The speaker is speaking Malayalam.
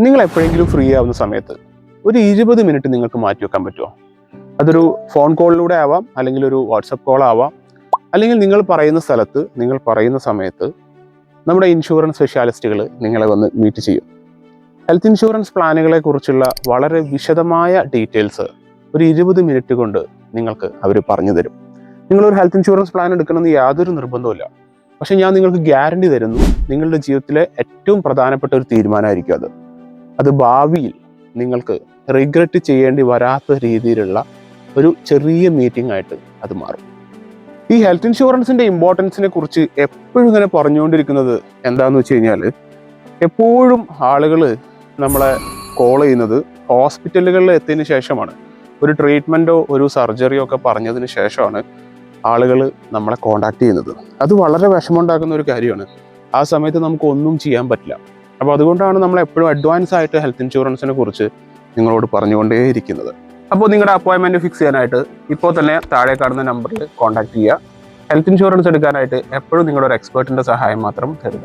നിങ്ങൾ എപ്പോഴെങ്കിലും ഫ്രീ ആവുന്ന സമയത്ത് ഒരു ഇരുപത് മിനിറ്റ് നിങ്ങൾക്ക് മാറ്റി വെക്കാൻ പറ്റുമോ അതൊരു ഫോൺ കോളിലൂടെ ആവാം അല്ലെങ്കിൽ ഒരു വാട്സപ്പ് കോൾ ആവാം അല്ലെങ്കിൽ നിങ്ങൾ പറയുന്ന സ്ഥലത്ത് നിങ്ങൾ പറയുന്ന സമയത്ത് നമ്മുടെ ഇൻഷുറൻസ് സ്പെഷ്യാലിസ്റ്റുകൾ നിങ്ങളെ വന്ന് മീറ്റ് ചെയ്യും. ഹെൽത്ത് ഇൻഷുറൻസ് പ്ലാനുകളെ കുറിച്ചുള്ള വളരെ വിശദമായ ഡീറ്റെയിൽസ് ഒരു ഇരുപത് മിനിറ്റ് കൊണ്ട് നിങ്ങൾക്ക് അവർ പറഞ്ഞു തരും. നിങ്ങളൊരു ഹെൽത്ത് ഇൻഷുറൻസ് പ്ലാൻ എടുക്കണമെന്ന് യാതൊരു നിർബന്ധമില്ല പക്ഷെ ഞാൻ നിങ്ങൾക്ക് ഗ്യാരണ്ടി തരുന്നു നിങ്ങളുടെ ജീവിതത്തിലെ ഏറ്റവും പ്രധാനപ്പെട്ട ഒരു തീരുമാനമായിരിക്കും അത്. അത് ഭാവിയിൽ നിങ്ങൾക്ക് റിഗ്രറ്റ് ചെയ്യേണ്ടി വരാത്ത രീതിയിലുള്ള ഒരു ചെറിയ മീറ്റിംഗ് ആയിട്ട് അത് മാറും. ഈ ഹെൽത്ത് ഇൻഷുറൻസിന്റെ ഇമ്പോർട്ടൻസിനെ കുറിച്ച് എപ്പോഴും ഇങ്ങനെ പറഞ്ഞുകൊണ്ടിരിക്കുന്നത് എന്താന്ന് വെച്ച് കഴിഞ്ഞാൽ എപ്പോഴും ആളുകൾ നമ്മളെ കോൾ ചെയ്യുന്നത് ഹോസ്പിറ്റലുകളിൽ എത്തിയതിന് ശേഷമാണ്. ഒരു ട്രീറ്റ്മെന്റോ ഒരു സർജറിയോ ഒക്കെ പറഞ്ഞതിന് ശേഷമാണ് ആളുകൾ നമ്മളെ കോണ്ടാക്ട് ചെയ്യുന്നത്. അത് വളരെ വിഷമമുണ്ടാക്കുന്ന ഒരു കാര്യമാണ്. ആ സമയത്ത് നമുക്ക് ഒന്നും ചെയ്യാൻ പറ്റില്ല. അപ്പോൾ അതുകൊണ്ടാണ് നമ്മൾ എപ്പോഴും അഡ്വാൻസ് ആയിട്ട് ഹെൽത്ത് ഇൻഷുറൻസിനെ കുറിച്ച് നിങ്ങളോട് പറഞ്ഞുകൊണ്ടേയിരിക്കുന്നത് അപ്പോൾ നിങ്ങളുടെ അപ്പോയിൻമെന്റ് ഫിക്സ് ചെയ്യാനായിട്ട് ഇപ്പോൾ തന്നെ താഴെ കാണുന്ന നമ്പറിൽ കോൺടാക്ട് ചെയ്യുക. ഹെൽത്ത് ഇൻഷുറൻസ് എടുക്കാനായിട്ട് എപ്പോഴും നിങ്ങളുടെ ഒരു എക്സ്പേർട്ടിന്റെ സഹായം മാത്രം തരിക.